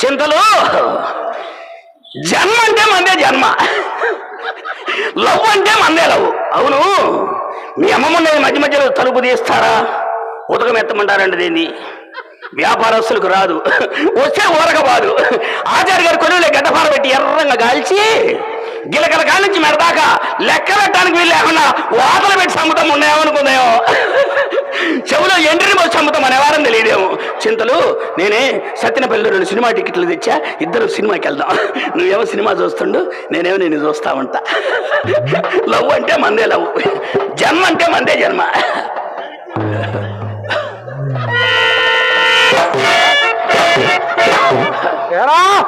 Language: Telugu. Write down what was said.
చింతలు? జన్మ అంటే మందే జన్మ. లవ్ అంటే మందే లవ్ అవును. మీ అమ్మమ్మ మధ్య మధ్యలో తలుపు తీస్తారా? ఉదకం ఎత్తమంటారండి దీన్ని. వ్యాపారస్తులకు రాదు. వస్తే ఊరకబాదు. ఆచార్య గారు కొలువులే గడ్డపార పెట్టి ఎర్రంగా కాల్చి గిలకల కాడి నుంచి మెడదాకా లెక్క పెట్టడానికి వీళ్ళు ఏమన్నా వాతలు పెట్టి సముద్రం ఉన్నాయేమనుకుంది? చెవులో ఎండ్రిని పోసి సమ్ముతం అనేవారం తెలియదేమో. చింతలు నేనే సత్యనపల్లి రెండు సినిమా టికెట్లు తెచ్చా ఇద్దరు సినిమాకి వెళ్దాం. నువ్వేమో సినిమా చూస్తుండు నేనేమో నేను చూస్తా ఉంటా. లవ్ అంటే మందే లవ్. జన్మ అంటే మందే జన్మ. ఏరా!